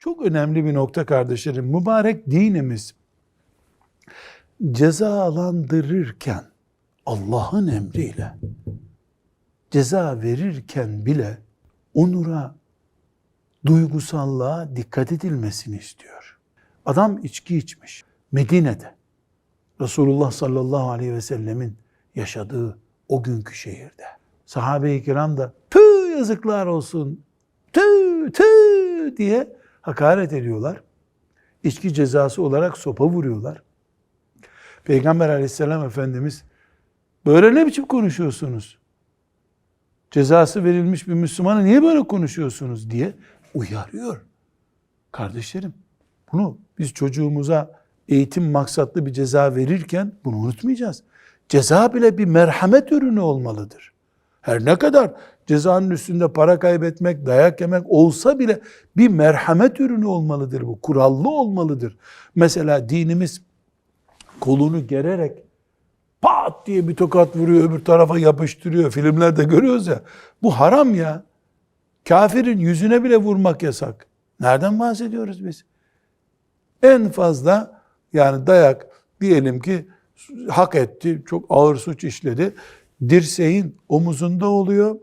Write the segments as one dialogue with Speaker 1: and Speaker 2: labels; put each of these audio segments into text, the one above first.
Speaker 1: Çok önemli bir nokta kardeşlerim. Mübarek dinimiz cezalandırırken Allah'ın emriyle ceza verirken bile onura, duygusallığa dikkat edilmesini istiyor. Adam içki içmiş. Medine'de Resulullah sallallahu aleyhi ve sellemin yaşadığı o günkü şehirde. Sahabe-i kiram da tüh yazıklar olsun, tüh tüh diye hakaret ediyorlar. İçki cezası olarak sopa vuruyorlar. Peygamber aleyhisselam Efendimiz böyle ne biçim konuşuyorsunuz? Cezası verilmiş bir Müslümana niye böyle konuşuyorsunuz diye uyarıyor. Kardeşlerim bunu biz çocuğumuza eğitim maksatlı bir ceza verirken bunu unutmayacağız. Ceza bile bir merhamet ürünü olmalıdır. Her ne kadar cezanın üstünde para kaybetmek, dayak yemek olsa bile bir merhamet ürünü olmalıdır bu. Kurallı olmalıdır. Mesela dinimiz kolunu gererek pat diye bir tokat vuruyor, öbür tarafa yapıştırıyor. Filmlerde görüyoruz ya. Bu haram ya. Kafirin yüzüne bile vurmak yasak. Nereden bahsediyoruz biz? En fazla yani dayak diyelim ki hak etti, çok ağır suç işledi. Dirseğin omuzunda oluyor.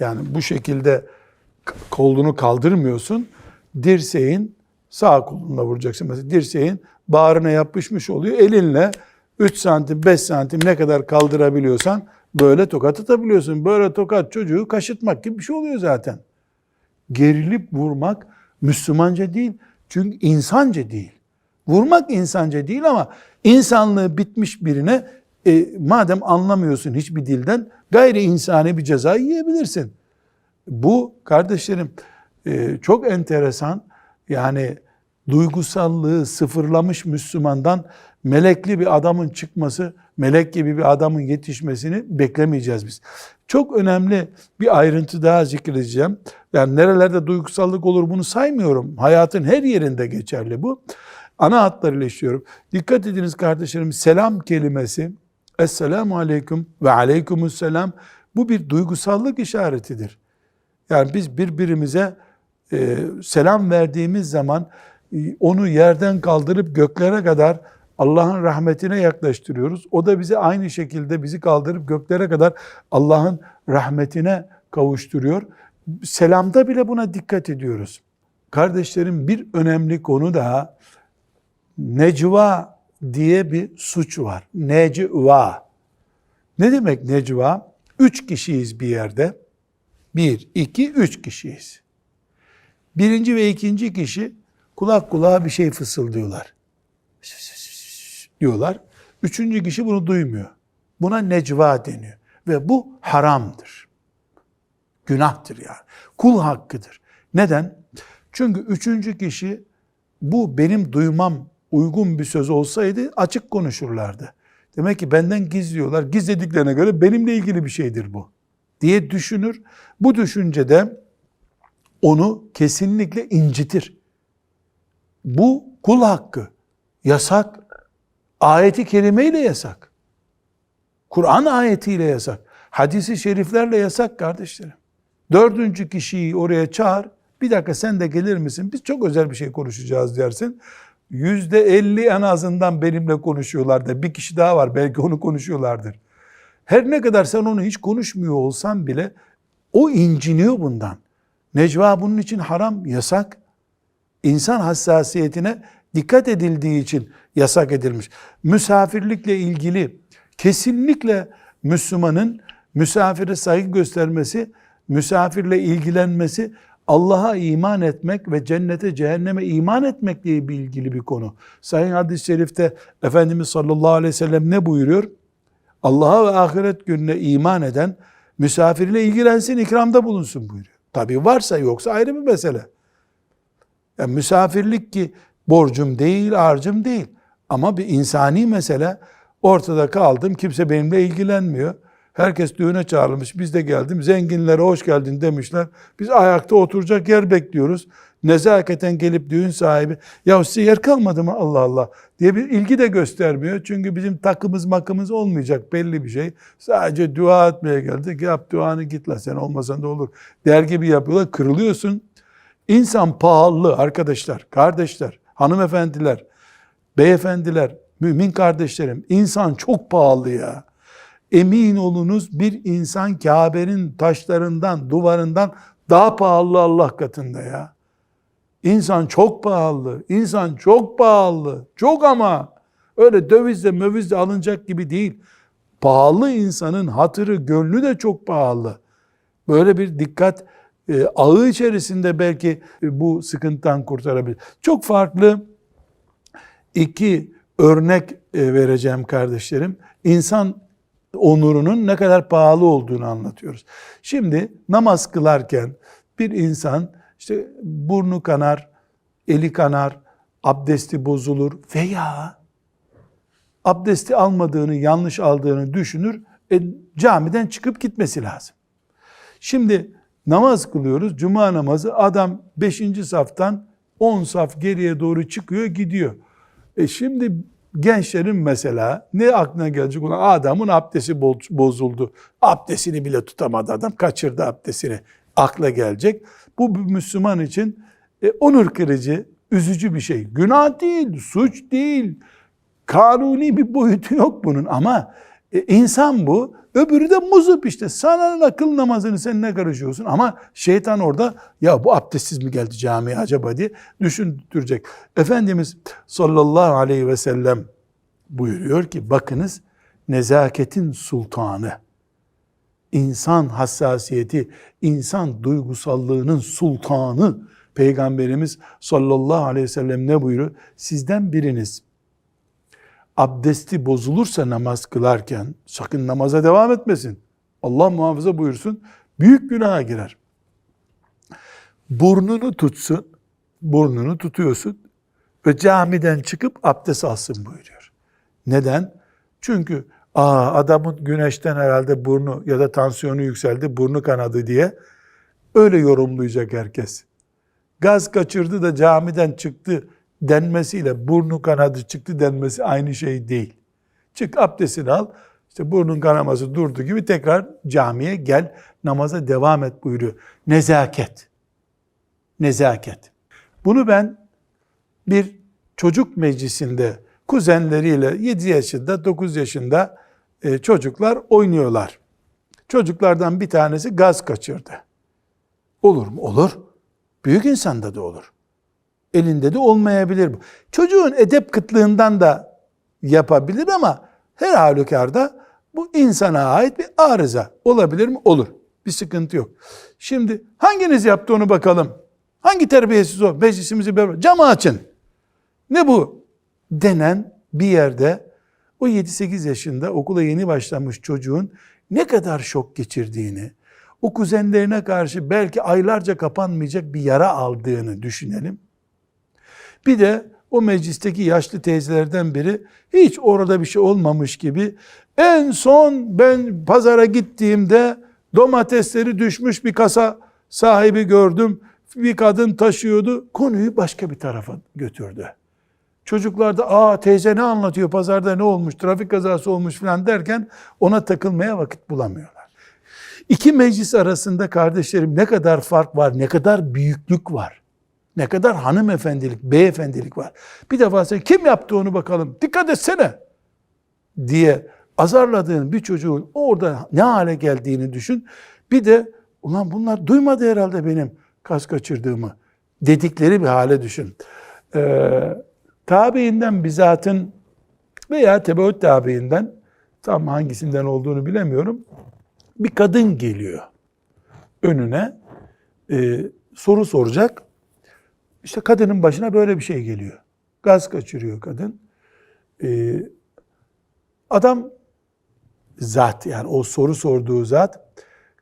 Speaker 1: Yani bu şekilde kolunu kaldırmıyorsun. Dirseğin sağ kolunla vuracaksın. Mesela dirseğin bağrına yapışmış oluyor. Elinle 3 santim, 5 santim ne kadar kaldırabiliyorsan böyle tokat atabiliyorsun. Böyle tokat çocuğu kaşıtmak gibi bir şey oluyor zaten. Gerilip vurmak Müslümanca değil. Çünkü insanca değil. Vurmak insanca değil ama insanlığı bitmiş birine e, madem anlamıyorsun hiçbir dilden gayri insani bir ceza yiyebilirsin. Bu kardeşlerim e, çok enteresan yani duygusallığı sıfırlamış Müslümandan melekli bir adamın çıkması, melek gibi bir adamın yetişmesini beklemeyeceğiz biz. Çok önemli bir ayrıntı daha zikredeceğim. Yani nerelerde duygusallık olur bunu saymıyorum. Hayatın her yerinde geçerli bu. Ana hatlarıyla işliyorum. Dikkat ediniz kardeşlerim selam kelimesi Esselamu aleyküm ve aleykümüsselam bu bir duygusallık işaretidir. Yani biz birbirimize e, selam verdiğimiz zaman e, onu yerden kaldırıp göklere kadar Allah'ın rahmetine yaklaştırıyoruz. O da bize aynı şekilde bizi kaldırıp göklere kadar Allah'ın rahmetine kavuşturuyor. Selamda bile buna dikkat ediyoruz. Kardeşlerim bir önemli konu daha necva diye bir suç var. Necva. Ne demek necva? Üç kişiyiz bir yerde. Bir, iki, üç kişiyiz. Birinci ve ikinci kişi kulak kulağa bir şey fısıldıyorlar. diyorlar. Üçüncü kişi bunu duymuyor. Buna necva deniyor. Ve bu haramdır. Günahtır yani. Kul hakkıdır. Neden? Çünkü üçüncü kişi bu benim duymam uygun bir söz olsaydı açık konuşurlardı. Demek ki benden gizliyorlar. Gizlediklerine göre benimle ilgili bir şeydir bu diye düşünür. Bu düşüncede onu kesinlikle incitir. Bu kul hakkı. Yasak. Ayeti kerimeyle yasak. Kur'an ayetiyle yasak. Hadisi şeriflerle yasak kardeşlerim. Dördüncü kişiyi oraya çağır. Bir dakika sen de gelir misin? Biz çok özel bir şey konuşacağız dersin. Yüzde elli en azından benimle konuşuyorlar da bir kişi daha var belki onu konuşuyorlardır. Her ne kadar sen onu hiç konuşmuyor olsan bile o inciniyor bundan. Necva bunun için haram, yasak. İnsan hassasiyetine dikkat edildiği için yasak edilmiş. Misafirlikle ilgili kesinlikle Müslümanın misafire saygı göstermesi, misafirle ilgilenmesi Allah'a iman etmek ve cennete cehenneme iman etmekle ilgili bir konu. Sahih hadis-i şerifte Efendimiz sallallahu aleyhi ve sellem ne buyuruyor? Allah'a ve ahiret gününe iman eden misafirle ilgilensin, ikramda bulunsun buyuruyor. Tabi varsa yoksa ayrı bir mesele. Yani misafirlik ki borcum değil, harcım değil. Ama bir insani mesele ortada kaldım, kimse benimle ilgilenmiyor. Herkes düğüne çağrılmış. Biz de geldim. Zenginlere hoş geldin demişler. Biz ayakta oturacak yer bekliyoruz. Nezaketen gelip düğün sahibi ya size yer kalmadı mı Allah Allah diye bir ilgi de göstermiyor. Çünkü bizim takımız makımız olmayacak belli bir şey. Sadece dua etmeye geldik. Yap duanı git la sen olmasan da olur. Der gibi yapıyorlar. Kırılıyorsun. İnsan pahalı arkadaşlar, kardeşler, hanımefendiler, beyefendiler, mümin kardeşlerim. İnsan çok pahalı ya. Emin olunuz bir insan Kabe'nin taşlarından, duvarından daha pahalı Allah katında ya. İnsan çok pahalı, insan çok pahalı, çok ama öyle dövizle mövizle alınacak gibi değil. Pahalı insanın hatırı, gönlü de çok pahalı. Böyle bir dikkat e, ağı içerisinde belki e, bu sıkıntıdan kurtarabilir. Çok farklı iki örnek e, vereceğim kardeşlerim. İnsan onurunun ne kadar pahalı olduğunu anlatıyoruz. Şimdi namaz kılarken bir insan işte burnu kanar, eli kanar, abdesti bozulur veya abdesti almadığını, yanlış aldığını düşünür, e, camiden çıkıp gitmesi lazım. Şimdi namaz kılıyoruz, cuma namazı, adam 5. saftan 10 saf geriye doğru çıkıyor, gidiyor. E şimdi gençlerin mesela ne aklına gelecek olan adamın abdesti boz- bozuldu. Abdestini bile tutamadı adam, kaçırdı abdestini. Akla gelecek. Bu Müslüman için e, onur kırıcı, üzücü bir şey. Günah değil, suç değil, kanuni bir boyutu yok bunun ama e, insan bu. Öbürü de muzup işte. Sana akıl namazını sen ne karışıyorsun? Ama şeytan orada ya bu abdestsiz mi geldi camiye acaba diye düşündürecek. Efendimiz sallallahu aleyhi ve sellem buyuruyor ki bakınız nezaketin sultanı, insan hassasiyeti, insan duygusallığının sultanı Peygamberimiz sallallahu aleyhi ve sellem ne buyuruyor? Sizden biriniz abdesti bozulursa namaz kılarken sakın namaza devam etmesin. Allah muhafaza buyursun. Büyük günaha girer. Burnunu tutsun. Burnunu tutuyorsun ve camiden çıkıp abdest alsın buyuruyor. Neden? Çünkü aa adamın güneşten herhalde burnu ya da tansiyonu yükseldi, burnu kanadı diye öyle yorumlayacak herkes. Gaz kaçırdı da camiden çıktı denmesiyle burnu kanadı çıktı denmesi aynı şey değil. Çık abdestini al, işte burnun kanaması durdu gibi tekrar camiye gel, namaza devam et buyuruyor. Nezaket. Nezaket. Bunu ben bir çocuk meclisinde kuzenleriyle 7 yaşında, 9 yaşında e, çocuklar oynuyorlar. Çocuklardan bir tanesi gaz kaçırdı. Olur mu? Olur. Büyük insanda da olur. Elinde de olmayabilir bu. Çocuğun edep kıtlığından da yapabilir ama her halükarda bu insana ait bir arıza. Olabilir mi? Olur. Bir sıkıntı yok. Şimdi hanginiz yaptı onu bakalım. Hangi terbiyesiz o? Meclisimizi beraber. Camı açın. Ne bu? Denen bir yerde o 7-8 yaşında okula yeni başlamış çocuğun ne kadar şok geçirdiğini, o kuzenlerine karşı belki aylarca kapanmayacak bir yara aldığını düşünelim. Bir de o meclisteki yaşlı teyzelerden biri hiç orada bir şey olmamış gibi en son ben pazara gittiğimde domatesleri düşmüş bir kasa sahibi gördüm. Bir kadın taşıyordu. Konuyu başka bir tarafa götürdü. Çocuklar da aa teyze ne anlatıyor pazarda ne olmuş trafik kazası olmuş falan derken ona takılmaya vakit bulamıyorlar. İki meclis arasında kardeşlerim ne kadar fark var, ne kadar büyüklük var. Ne kadar hanımefendilik, beyefendilik var. Bir defa sen kim yaptı onu bakalım, dikkat etsene diye azarladığın bir çocuğun orada ne hale geldiğini düşün. Bir de ulan bunlar duymadı herhalde benim kas kaçırdığımı dedikleri bir hale düşün. Ee, tabiinden bizatın veya tebeut tabiinden tam hangisinden olduğunu bilemiyorum. Bir kadın geliyor önüne e, soru soracak. İşte kadının başına böyle bir şey geliyor. Gaz kaçırıyor kadın. Ee, adam zat yani o soru sorduğu zat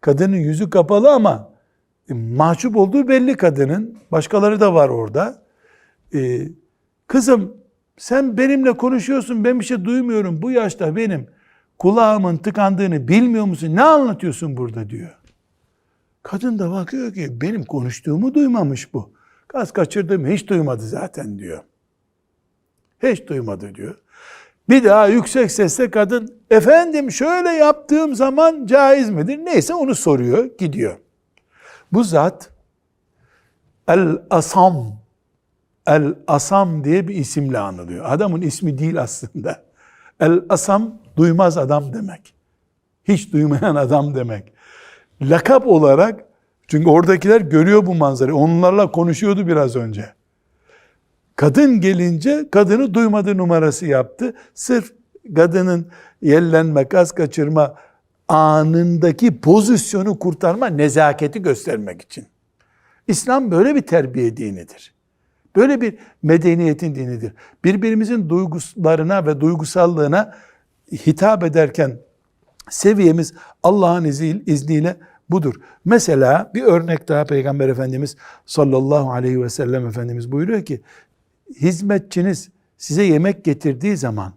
Speaker 1: kadının yüzü kapalı ama e, mahcup olduğu belli kadının. Başkaları da var orada. Ee, kızım sen benimle konuşuyorsun ben bir şey duymuyorum. Bu yaşta benim kulağımın tıkandığını bilmiyor musun? Ne anlatıyorsun burada diyor. Kadın da bakıyor ki benim konuştuğumu duymamış bu. Gaz kaçırdığımı hiç duymadı zaten diyor. Hiç duymadı diyor. Bir daha yüksek sesle kadın efendim şöyle yaptığım zaman caiz midir? Neyse onu soruyor gidiyor. Bu zat El Asam. El Asam diye bir isimle anılıyor. Adamın ismi değil aslında. El Asam duymaz adam demek. Hiç duymayan adam demek. Lakap olarak çünkü oradakiler görüyor bu manzarayı. Onlarla konuşuyordu biraz önce. Kadın gelince kadını duymadı numarası yaptı. Sırf kadının yellenme, gaz kaçırma anındaki pozisyonu kurtarma, nezaketi göstermek için. İslam böyle bir terbiye dinidir. Böyle bir medeniyetin dinidir. Birbirimizin duygularına ve duygusallığına hitap ederken seviyemiz Allah'ın izniyle budur. Mesela bir örnek daha Peygamber Efendimiz sallallahu aleyhi ve sellem Efendimiz buyuruyor ki hizmetçiniz size yemek getirdiği zaman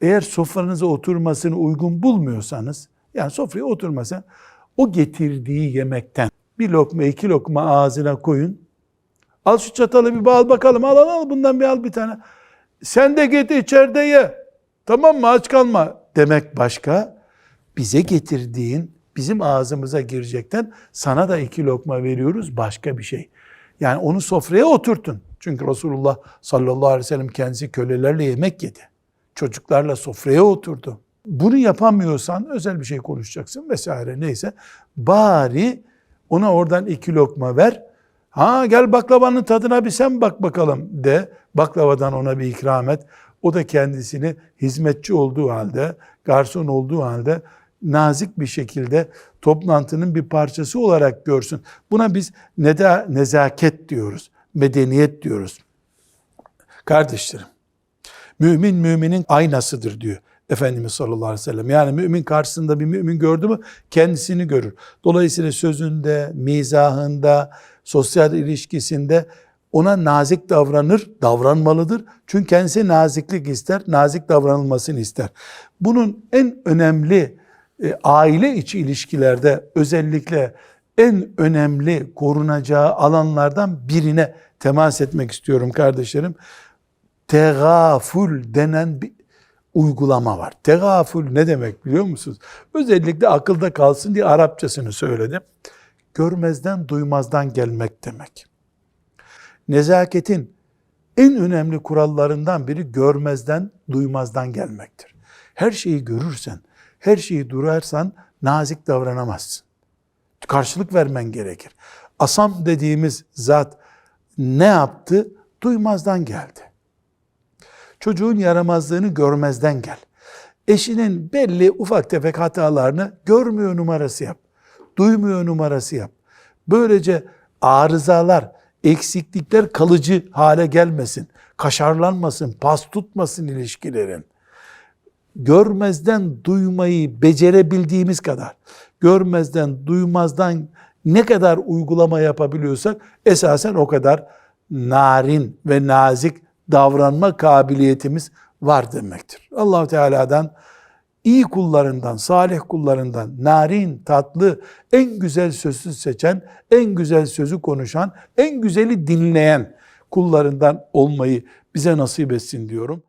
Speaker 1: eğer sofranıza oturmasını uygun bulmuyorsanız yani sofraya oturmasa o getirdiği yemekten bir lokma iki lokma ağzına koyun. Al şu çatalı bir al bakalım al al al bundan bir al bir tane. Sen de git içeride ye. Tamam mı aç kalma demek başka. Bize getirdiğin bizim ağzımıza girecekten sana da iki lokma veriyoruz başka bir şey. Yani onu sofraya oturtun. Çünkü Resulullah sallallahu aleyhi ve sellem kendisi kölelerle yemek yedi. Çocuklarla sofraya oturdu. Bunu yapamıyorsan özel bir şey konuşacaksın vesaire neyse. Bari ona oradan iki lokma ver. Ha gel baklavanın tadına bir sen bak bakalım de. Baklavadan ona bir ikram et. O da kendisini hizmetçi olduğu halde, garson olduğu halde nazik bir şekilde toplantının bir parçası olarak görsün. Buna biz neda, nezaket diyoruz, medeniyet diyoruz. Kardeşlerim, mümin müminin aynasıdır diyor Efendimiz sallallahu aleyhi ve sellem. Yani mümin karşısında bir mümin gördü mü kendisini görür. Dolayısıyla sözünde, mizahında, sosyal ilişkisinde ona nazik davranır, davranmalıdır. Çünkü kendisi naziklik ister, nazik davranılmasını ister. Bunun en önemli e, aile içi ilişkilerde özellikle en önemli korunacağı alanlardan birine temas etmek istiyorum kardeşlerim. Tegaful denen bir uygulama var. Tegaful ne demek biliyor musunuz? Özellikle akılda kalsın diye Arapçasını söyledim. Görmezden duymazdan gelmek demek. Nezaketin en önemli kurallarından biri görmezden duymazdan gelmektir. Her şeyi görürsen, her şeyi durarsan nazik davranamazsın. Karşılık vermen gerekir. Asam dediğimiz zat ne yaptı? Duymazdan geldi. Çocuğun yaramazlığını görmezden gel. Eşinin belli ufak tefek hatalarını görmüyor numarası yap. Duymuyor numarası yap. Böylece arızalar, eksiklikler kalıcı hale gelmesin. Kaşarlanmasın, pas tutmasın ilişkilerin görmezden duymayı becerebildiğimiz kadar, görmezden duymazdan ne kadar uygulama yapabiliyorsak esasen o kadar narin ve nazik davranma kabiliyetimiz var demektir. Allahu Teala'dan iyi kullarından, salih kullarından, narin, tatlı, en güzel sözü seçen, en güzel sözü konuşan, en güzeli dinleyen kullarından olmayı bize nasip etsin diyorum.